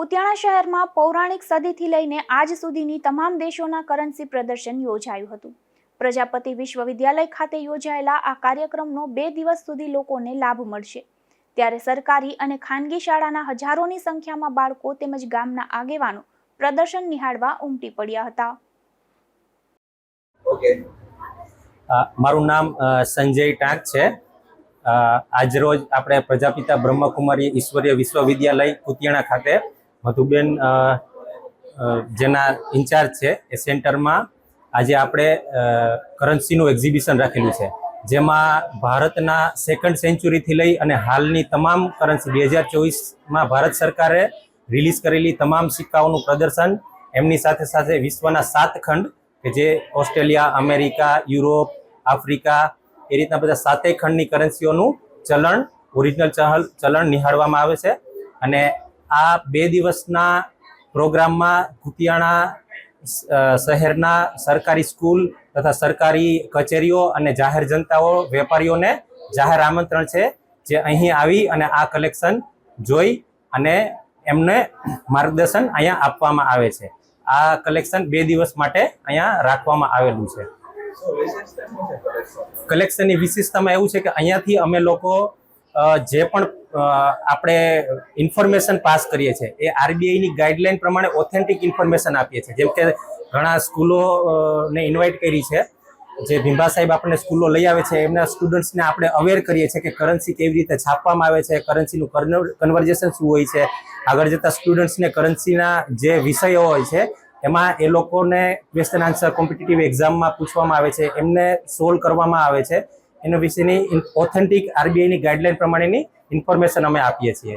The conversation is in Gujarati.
કુતિયાણા શહેરમાં પૌરાણિક સદીથી લઈને આજ સુધીની તમામ દેશોના કરન્સી પ્રદર્શન યોજાયું હતું. પ્રજાપતિ વિશ્વવિદ્યાલય ખાતે યોજાયેલા આ કાર્યક્રમનો બે દિવસ સુધી લોકોને લાભ મળશે. ત્યારે સરકારી અને ખાનગી શાળાના હજારોની સંખ્યામાં બાળકો તેમજ ગામના આગેવાનો પ્રદર્શન નિહાળવા ઉમટી પડ્યા હતા. મારું નામ સંજય ટાંક છે. આજરોજ આપણે પ્રજાપિતા બ્રહ્મકુમારી ઈશ્વરીય વિશ્વવિદ્યાલય કુતિયાણા ખાતે મધુબેન જેના ઇન્ચાર્જ છે એ સેન્ટરમાં આજે આપણે કરન્સીનું એક્ઝિબિશન રાખેલું છે. જેમાં ભારતના સેકન્ડ સેન્ચુરીથી લઈ અને હાલની તમામ કરન્સી બે હજાર ચોવીસમાં ભારત સરકારે રિલીઝ કરેલી તમામ સિક્કાઓનું પ્રદર્શન, એમની સાથે સાથે વિશ્વના સાત ખંડ, કે જે ઓસ્ટ્રેલિયા, અમેરિકા, યુરોપ, આફ્રિકા, એ રીતના બધા સાતેય ખંડની કરન્સીઓનું ચલણ ઓરિજિનલ ચહલ, ચલણ નિહાળવામાં આવે છે. અને આ બે દિવસના પ્રોગ્રામમાં કુતિયાણા શહેરના સરકારી સ્કૂલ તથા સરકારી કચેરીઓ અને જાહેર જનતાઓ વેપારીઓને જાહેર આમંત્રણ છે જે અહીં આવી અને આ કલેક્શન જોઈ અને એમને માર્ગદર્શન અહીંયા આપવામાં આવે છે આ કલેક્શન બે દિવસ માટે અહીંયા રાખવામાં આવેલું છે? કલેક્શનની વિશેષતામાં એવું છે કે અહીંયાથી અમે લોકો જે પણ આપણે ઇન્ફોર્મેશન પાસ કરીએ છીએ, એ આરબીઆઈની ગાઈડલાઈન પ્રમાણે ઓથેન્ટિક ઇન્ફોર્મેશન આપીએ છીએ. જેમ કે ઘણા સ્કૂલોને ઇન્વાઇટ કરી છે, જે ભીંભા સાહેબ આપણને સ્કૂલો લઈ આવે છે, એમના સ્ટુડન્ટ્સને આપણે અવેર કરીએ છીએ કે કરન્સી કેવી રીતે છાપવામાં આવે છે કરન્સીનું કન્વર્જેશન શું હોય છે, આગળ જતા સ્ટુડન્ટ્સને કરન્સીના જે વિષયો હોય છે, એમાં એ લોકોને ક્વેશ્ચન આન્સર કોમ્પિટિટિવ એક્ઝામમાં પૂછવામાં આવે છે, એમને સોલ્વ કરવામાં આવે છે. એના વિશેની ઓથેન્ટિક આરબીઆઈની ગાઈડલાઈન પ્રમાણેની ઇન્ફોર્મેશન અમે આપીએ છીએ.